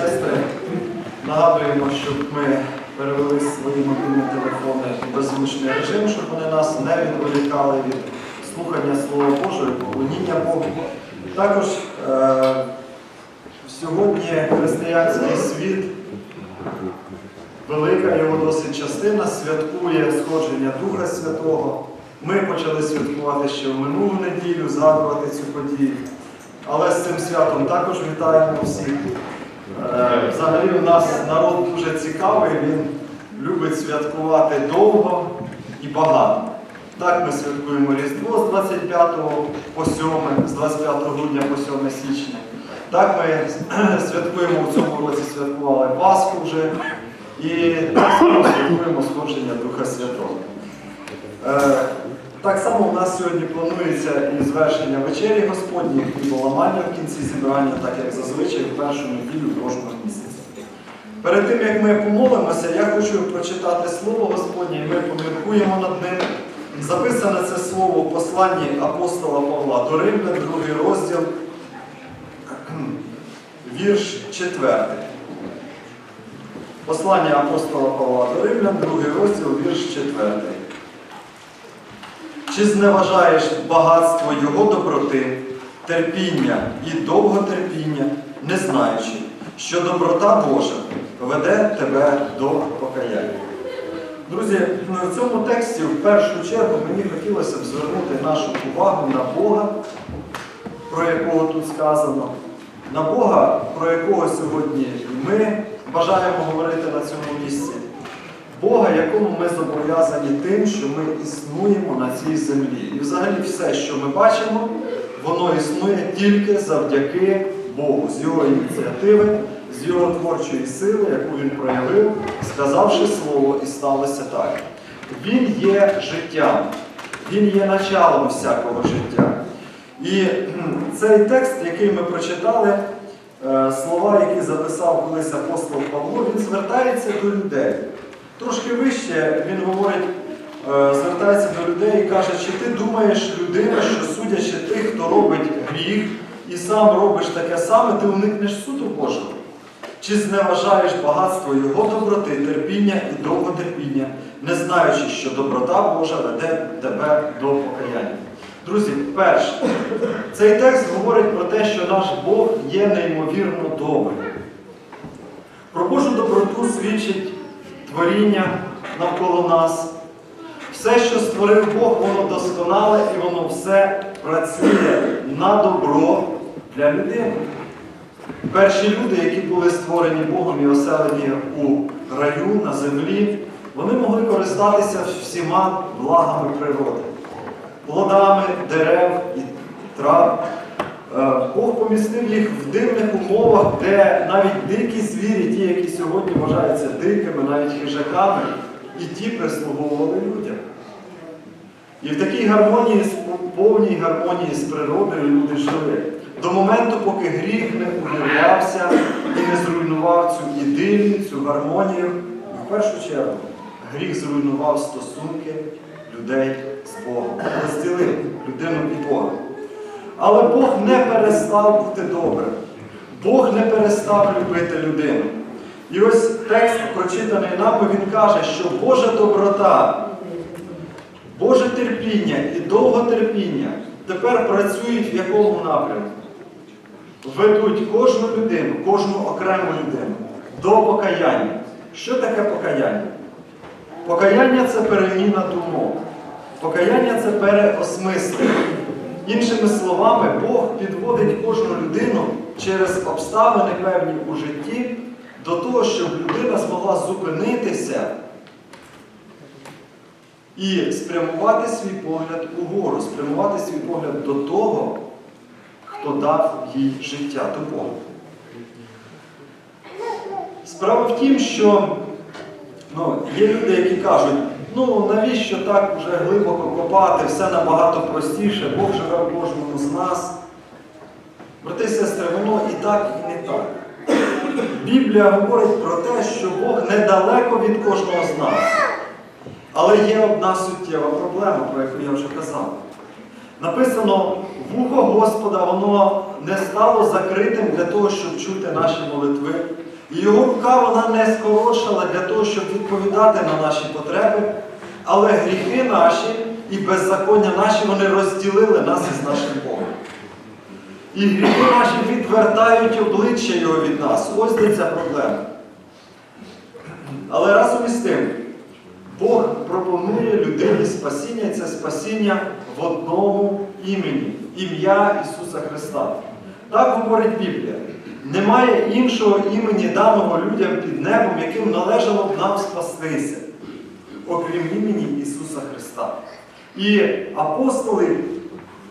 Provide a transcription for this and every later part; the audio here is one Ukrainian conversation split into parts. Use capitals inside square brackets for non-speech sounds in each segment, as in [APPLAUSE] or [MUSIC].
сестри, нагадуємо, щоб ми перевели свої мобільні телефони в беззвучний режим, щоб вони нас не відволікали від слухання Слова Божого, поклоніння Богу. Також е, сьогодні християнський світ, велика його досить частина, святкує сходження Духа Святого. Ми почали святкувати ще в минулу неділю, згадувати цю подію. Але з цим святом також вітаємо всіх. Е, Взагалі у нас народ дуже цікавий, він любить святкувати довго і багато. Так ми святкуємо Різдво з 25 по 7, з 25 грудня по 7 січня. Так ми [CLEARS THROAT] святкуємо у цьому році святкували Пасху вже і святкуємо сходження Духа Святого. Так само у нас сьогодні планується і звершення вечері Господні, і поламання в кінці зібрання, так як зазвичай в першу неділю кожного місяця. Перед тим, як ми помолимося, я хочу прочитати Слово Господнє, і ми поміркуємо над ним. Записане це слово в посланні апостола Павла до Римлян, другий розділ, [CLEARS THROAT] вірш 4. Послання апостола Павла до Римлян, другий розділ, вірш 4. Чи зневажаєш багатство Його доброти, терпіння і довготерпіння, не знаючи, що доброта Божа веде тебе до покаяння? Друзі, ну, в цьому тексті в першу чергу мені хотілося б звернути нашу увагу на Бога, про якого тут сказано, на Бога, про якого сьогодні ми бажаємо говорити на цьому місці. Бога, якому ми зобов'язані тим, що ми існуємо на цій землі. І взагалі все, що ми бачимо, воно існує тільки завдяки Богу, з його ініціативи, з його творчої сили, яку він проявив, сказавши слово, і сталося так. Він є життям, він є началом всякого життя. І цей текст, який ми прочитали, е, слова, які записав колись апостол Павло, він звертається до людей. Трошки вище він говорить, е, звертається до людей і каже, чи ти думаєш, людина, що судячи тих, хто робить гріх, і сам робиш таке саме, ти уникнеш суду Божого? Чи зневажаєш багатство Його доброти, терпіння і довготерпіння, не знаючи, що доброта Божа веде тебе до покаяння? Друзі, перше, цей текст говорить про те, що наш Бог є неймовірно добрий. Про Божу доброту свідчить творіння навколо нас. Все, що створив Бог, воно досконале і воно все працює на добро для людини. Перші люди, які були створені Богом і оселені у раю на землі, вони могли користатися всіма благами природи, плодами дерев і трав. Е, Бог помістив їх в дивних умовах, де навіть дикі звірі, ті, які сьогодні вважаються дикими, навіть хижаками, і ті прислуговували людям. І в такій гармонії, повній гармонії з природою люди жили. До моменту, поки гріх не увірвався і не зруйнував цю ідилію, цю гармонію. В першу чергу гріх зруйнував стосунки людей з Богом, розділив людину і Бога. Але Бог не перестав бути добрим. Бог не перестав любити людину. І ось текст, прочитаний нами, він каже, що Божа доброта, Боже терпіння і довготерпіння тепер працюють в якому напрямку? Ведуть кожну людину, кожну окрему людину до покаяння. Що таке покаяння? Покаяння це переміна думок. Покаяння це переосмислення. Іншими словами, Бог підводить кожну людину через обставини певні у житті до того, щоб людина змогла зупинитися і спрямувати свій погляд угору, спрямувати свій погляд до того, хто дав їй життя, до Бога. Справа в тім, що ну, є люди, які кажуть, ну навіщо так вже глибоко копати, все набагато простіше, Бог живе в кожному з нас. Брати і сестри, воно і так, і не так. Біблія говорить про те, що Бог недалеко від кожного з нас. Але є одна суттєва проблема, про яку я вже казав. Написано, вухо Господа, воно не стало закритим для того, щоб чути наші молитви. Його рука вона не скорочила для того, щоб відповідати на наші потреби, але гріхи наші і беззаконня наші вони розділили нас із нашим Богом. І гріхи наші відвертають обличчя Його від нас. Ось де ця проблема. Але разом із тим, Бог пропонує людині спасіння, і це спасіння в одному імені ім'я Ісуса Христа. Так говорить Біблія. Немає іншого імені даного людям під небом, яким належало б нам спастися, окрім імені Ісуса Христа. І апостоли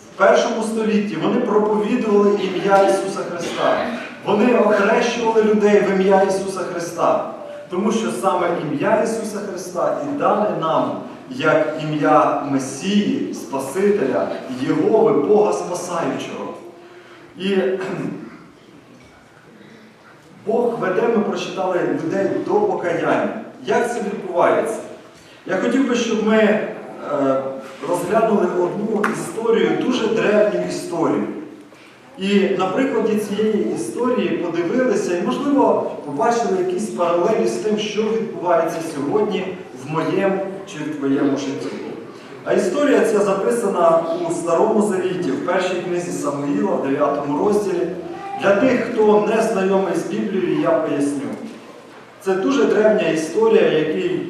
в першому столітті вони проповідували ім'я Ісуса Христа. Вони охрещували людей в ім'я Ісуса Христа. Тому що саме ім'я Ісуса Христа і дане нам як ім'я Месії, Спасителя, Єгови, Бога Спасаючого. І Бог веде, ми прочитали людей до покаяння. Як це відбувається? Я хотів би, щоб ми е, розглянули одну історію, дуже древню історію. І на прикладі цієї історії подивилися і, можливо, побачили якісь паралелі з тим, що відбувається сьогодні в моєму чи в твоєму житті. А історія ця записана у Старому Завіті, в першій книзі Самуїла, в 9 розділі. Для тих, хто не знайомий з Біблією, я поясню. Це дуже древня історія, якій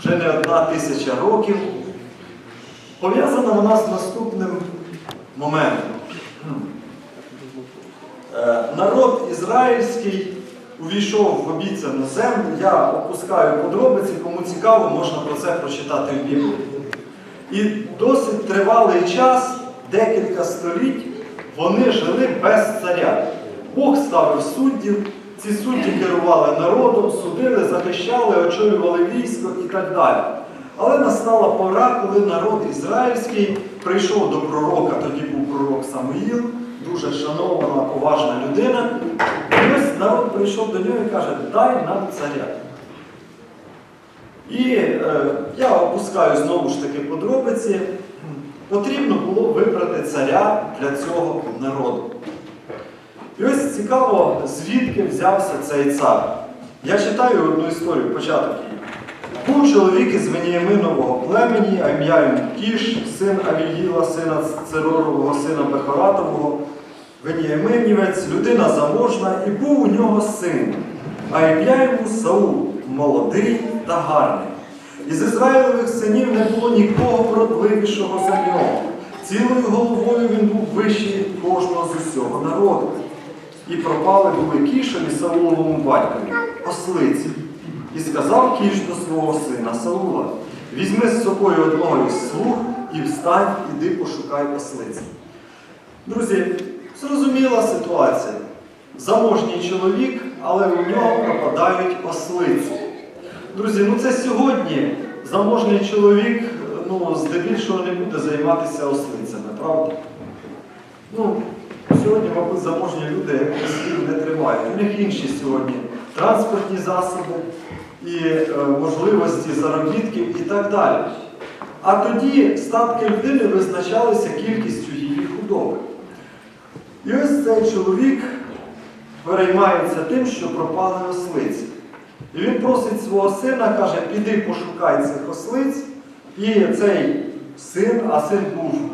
вже не одна тисяча років. Пов'язана вона з наступним моментом. Е, Народ ізраїльський увійшов в обіцяну землю. Я опускаю подробиці, кому цікаво, можна про це прочитати в Біблії. І досить тривалий час, декілька століть, вони жили без царя. Бог ставив суддів, ці судді керували народом, судили, захищали, очолювали військо і так далі. Але настала пора, коли народ ізраїльський прийшов до пророка, тоді був пророк Самуїл, дуже шанована, поважна людина. І ось народ прийшов до нього і каже, дай нам царя. І е, я опускаю знову ж таки подробиці. Потрібно було вибрати царя для цього народу. І ось цікаво, звідки взявся цей цар. Я читаю одну історію, початок її. Був чоловік із Веніяминового племені, а ім'я йому Кіш, син Авігіла, сина Церорового, сина Бехаратового, Веніяминівець, людина заможна, і був у нього син, а ім'я йому Саул, молодий та гарний. Із Ізраїлевих синів не було нікого вродливішого за нього. Цілою головою він був вищий кожного з усього народу. І пропали були кішеві Сауловому батькові, ослиці. І сказав кіш до свого сина Саула, візьми з собою одного із слуг і встань, іди пошукай ослиці. Друзі, зрозуміла ситуація. Заможній чоловік, але у нього пропадають ослиці. Друзі, ну це сьогодні заможний чоловік ну, здебільшого не буде займатися ослицями, правда? Ну, сьогодні, мабуть, заможні люди ослів не тримають. У них інші сьогодні транспортні засоби і е, можливості заробітків і так далі. А тоді статки людини визначалися кількістю її худоби. І ось цей чоловік переймається тим, що пропали ослиці. І він просить свого сина, каже, піди пошукай цих ослиць. І цей син, а син був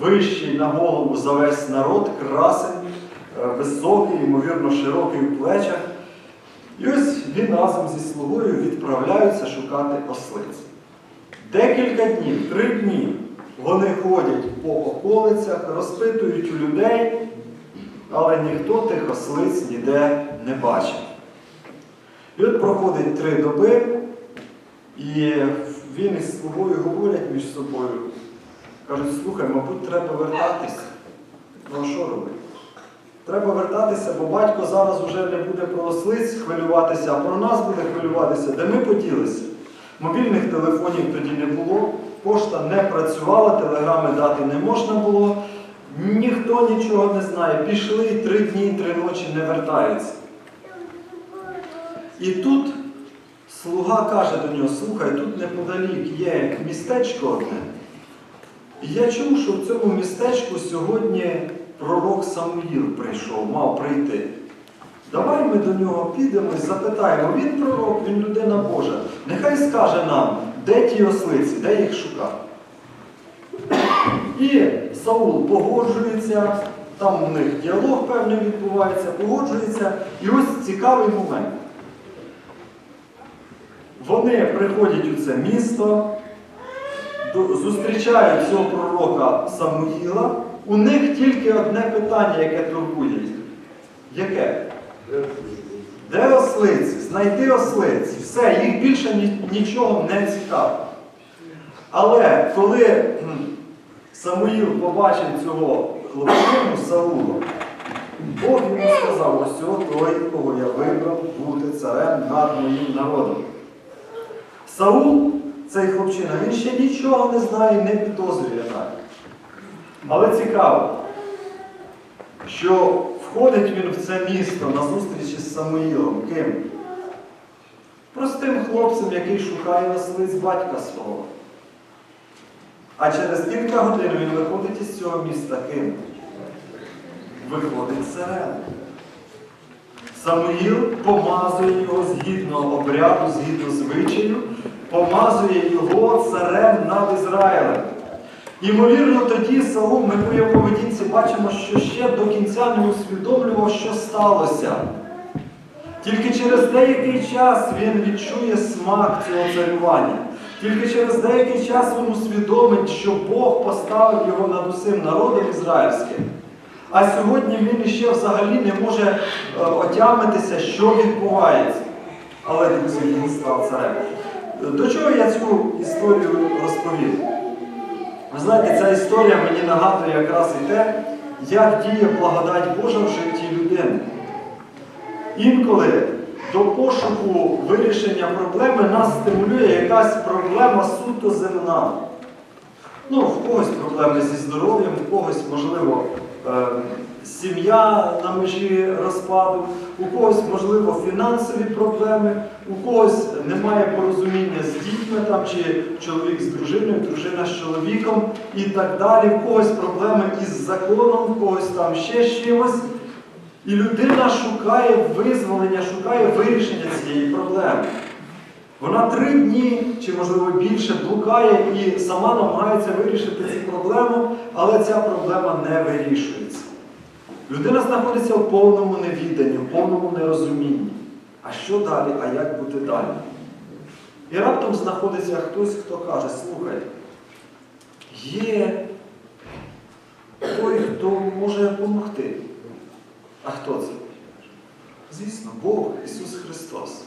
вищий на голову за весь народ, красень, е, високий, ймовірно, широкий в плечах. І ось він разом зі слугою відправляються шукати ослиць. Декілька днів, три дні вони ходять по околицях, розпитують у людей, але ніхто тих ослиць ніде не бачив. І от проходить три доби, і він із слугою говорять між собою. Кажуть, слухай, мабуть, треба вертатися. Ну а що робити? Треба вертатися, бо батько зараз вже не буде про ослиць хвилюватися, а про нас буде хвилюватися, де ми поділися. Мобільних телефонів тоді не було, пошта не працювала, телеграми дати не можна було, ніхто нічого не знає. Пішли три дні, три ночі не вертаються. І тут слуга каже до нього, слухай, тут неподалік є містечко одне. І я чув, що в цьому містечку сьогодні пророк Самуїл прийшов, мав прийти. Давай ми до нього підемо і запитаємо, він пророк, він людина Божа. Нехай скаже нам, де ті ослиці, де їх шукати. І Саул погоджується, там у них діалог певний відбувається, погоджується. І ось цікавий момент. Вони приходять у це місто, зустрічають цього пророка Самуїла. У них тільки одне питання, яке турбує. Яке? Де ослиці? Знайти ослиці. Все, їх більше нічого не цікавить. Але коли Самуїл побачив цього хлопчину Саула, Бог йому сказав, ось той, кого я вибрав бути царем над моїм народом. Саул, цей хлопчина, він ще нічого не знає, не підозрює навіть. Але цікаво, що входить він в це місто на зустрічі з Самуїлом. Ким? Простим хлопцем, який шукає ослиць батька свого. А через кілька годин він виходить із цього міста ким? Виходить царем. Самуїл помазує його згідно обряду, згідно звичаю, помазує його царем над Ізраїлем. Ймовірно, тоді Саул, ми по його поведінці бачимо, що ще до кінця не усвідомлював, що сталося. Тільки через деякий час він відчує смак цього царювання. Тільки через деякий час він усвідомить, що Бог поставив його над усім народом ізраїльським. А сьогодні він іще взагалі не може е, отямитися, що відбувається. Але друзі, він став царем. До чого я цю історію розповів? Ви знаєте, ця історія мені нагадує якраз і те, як діє благодать Божа в житті людини. Інколи до пошуку вирішення проблеми нас стимулює якась проблема суто земна. Ну, в когось проблеми зі здоров'ям, в когось, можливо, е, сім'я на межі розпаду, у когось, можливо, фінансові проблеми, у когось немає порозуміння з дітьми, там, чи чоловік з дружиною, дружина з чоловіком і так далі, в когось проблеми із законом, в когось там ще чимось. І людина шукає визволення, шукає вирішення цієї проблеми. Вона три дні чи, можливо, більше блукає і сама намагається вирішити цю проблему, але ця проблема не вирішується. Людина знаходиться в повному невіданні, в повному нерозумінні. А що далі, а як бути далі? І раптом знаходиться хтось, хто каже, слухай, є той, хто може допомогти. А хто це? Звісно, Бог, Ісус Христос.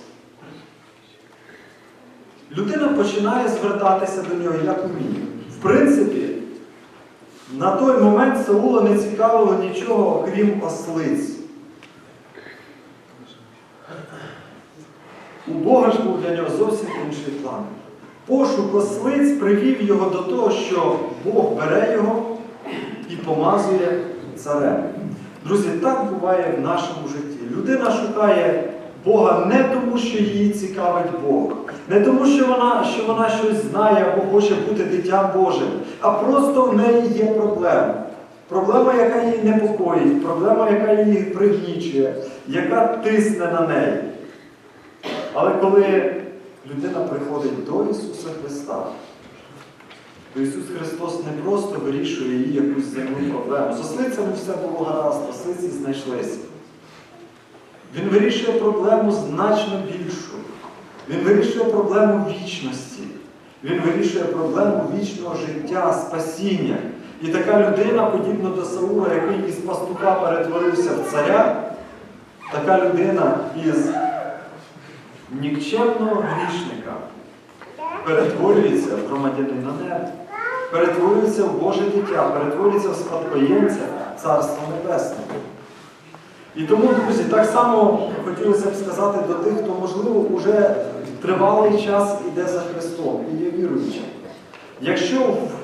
Людина починає звертатися до нього як уміє. В принципі, на той момент Саула не цікавило нічого, окрім ослиць. У Бога ж був для нього зовсім інший план. Пошук ослиць привів його до того, що Бог бере його і помазує царем. Друзі, так буває в нашому житті. Людина шукає Бога не тому, що її цікавить Бог, не тому, що вона, що вона щось знає або хоче бути дитям Божим, а просто в неї є проблема. Проблема, яка її непокоїть, проблема, яка її пригнічує, яка тисне на неї. Але коли людина приходить до Ісуса Христа, то Ісус Христос не просто вирішує її якусь земну проблему. З ослицями все було гаразд, ослиці знайшлися. Він вирішує проблему значно більшу. Він вирішує проблему вічності. Він вирішує проблему вічного життя, спасіння. І така людина, подібно до Саула, який із пастуха перетворився в царя, така людина із нікчемного грішника перетворюється в громадянина неба, перетворюється в Боже дитя, перетворюється в спадкоємця Царства Небесного. І тому, друзі, так само хотілося б сказати до тих, хто, можливо, вже тривалий час іде за Христом і є віруючим. Якщо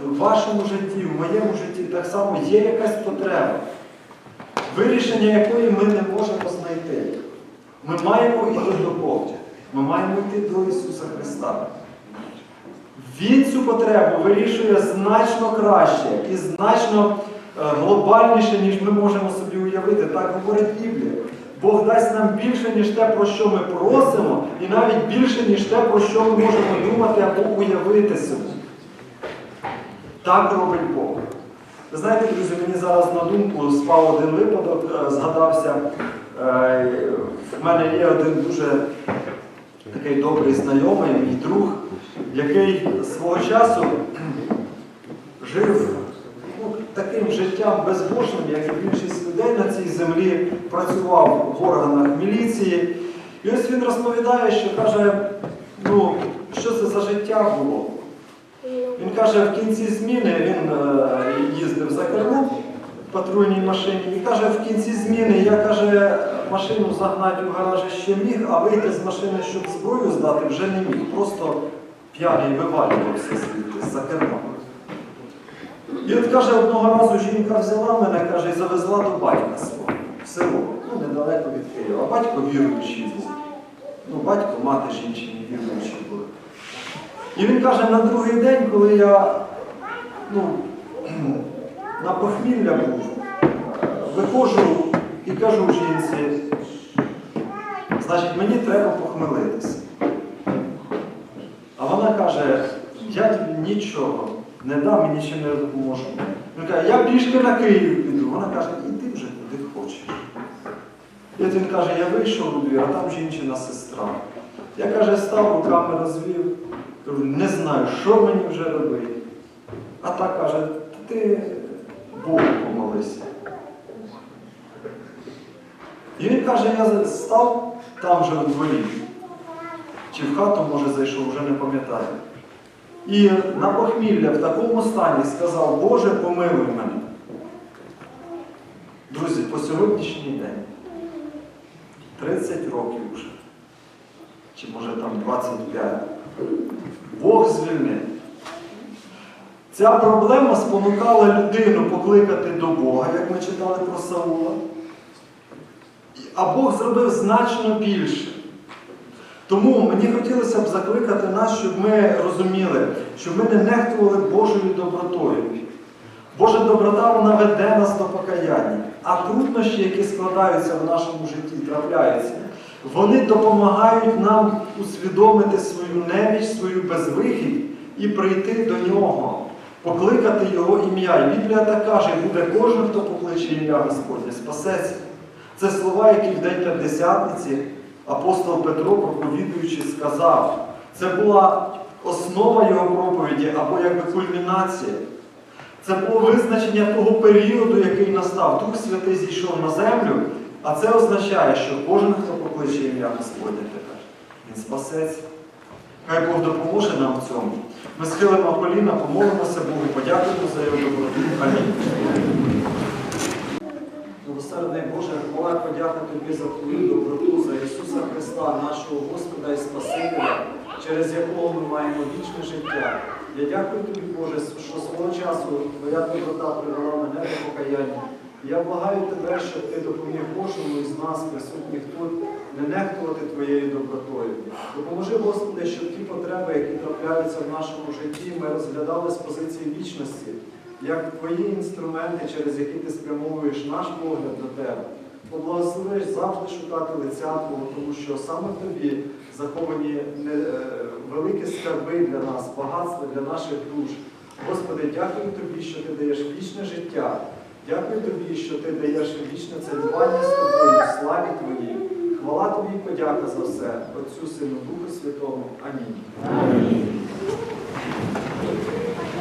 в вашому житті, в моєму житті так само є якась потреба, вирішення якої ми не можемо знайти, ми маємо йти до Бога. Ми маємо йти до Ісуса Христа. Він цю потребу вирішує значно краще і значно глобальніше, ніж ми можемо собі уявити. Так говорить Біблія. Бог дасть нам більше, ніж те, про що ми просимо, і навіть більше, ніж те, про що ми можемо думати або уявити собі. Так робить Бог. Ви знаєте, друзі, мені зараз на думку спав один випадок, е, згадався. Е, В мене є один дуже такий добрий знайомий, мій друг, який свого часу жив таким життям безбожним, як і більшість людей на цій землі, працював в органах міліції. І ось він розповідає, що каже, ну, що це за життя було. Він каже, в кінці зміни він е, їздив за кермом в патрульній машині і каже, в кінці зміни я каже, машину загнати у гаражі ще міг, а вийти з машини, щоб зброю здати, вже не міг. Просто п'яний вивалювався звідти за кермом. І от каже, одного разу жінка взяла мене, каже, і завезла до батька свого в село, ну недалеко від Києва. А батько віруючий був. Ну, батько, мати жінчині віруючі були. І він каже, на другий день, коли я ну, [CLEARS THROAT] на похмілля був, виходжу і кажу жінці, значить, мені треба похмелитися. А вона каже, я нічого не дам і нічим не допоможу. Він каже, я пішки на Київ піду. Вона каже, іди вже куди хочеш. І він каже, я вийшов у двір, а там жінчина сестра. Я каже, став руками розвів. Кажу, не знаю, що мені вже робити. А та каже, ти Богу помолися. І він каже, я став там же у дворі. Чи в хату, може, зайшов, вже не пам'ятаю. І на похмілля в такому стані сказав, Боже, помилуй мене. Друзі, по сьогоднішній день 30 років вже, чи може там 25, Бог звільнив. Ця проблема спонукала людину покликати до Бога, як ми читали про Саула. А Бог зробив значно більше. Тому мені хотілося б закликати нас, щоб ми розуміли, щоб ми не нехтували Божою добротою. Божа доброта вона веде нас до покаяння. А труднощі, які складаються в нашому житті, трапляються, вони допомагають нам усвідомити свою неміч, свою безвихідь і прийти до нього, покликати Його ім'я. І Біблія так каже, буде кожен, хто покличе ім'я Господнє, спасеться. Це слова, які в день П'ятдесятниці апостол Петро, проповідуючи, сказав. Це була основа його проповіді або якби кульмінація. Це було визначення того періоду, який настав. Дух Святий зійшов на землю, а це означає, що кожен, хто покличе ім'я Господнє тепер, він спасеться. Хай Бог допоможе нам в цьому. Ми схилимо коліна, помолимося Богу, подякуємо за його доброту. Амінь. Милосердний Боже, хвала подяка Тобі за Твою доброту, за Ісуса Христа, нашого Господа і Спасителя, через якого ми маємо вічне життя. Я дякую Тобі, Боже, що свого часу Твоя доброта привела мене до покаяння. Я благаю Тебе, щоб Ти допоміг кожному із нас, присутніх тут, не нехтувати Твоєю добротою. Допоможи, Господи, щоб ті потреби, які трапляються в нашому житті, ми розглядали з позиції вічності як твої інструменти, через які ти спрямовуєш наш погляд до тебе. Поблагословиш завжди шукати лиця Твого, тому що саме тобі заховані е, великі скарби для нас, багатство для наших душ. Господи, дякую тобі, що ти даєш вічне життя. Дякую тобі, що ти даєш вічне царювання з тобою, славі Твоїй. Хвала тобі і подяка за все, Отцю Сину, Духу Святому. Амінь.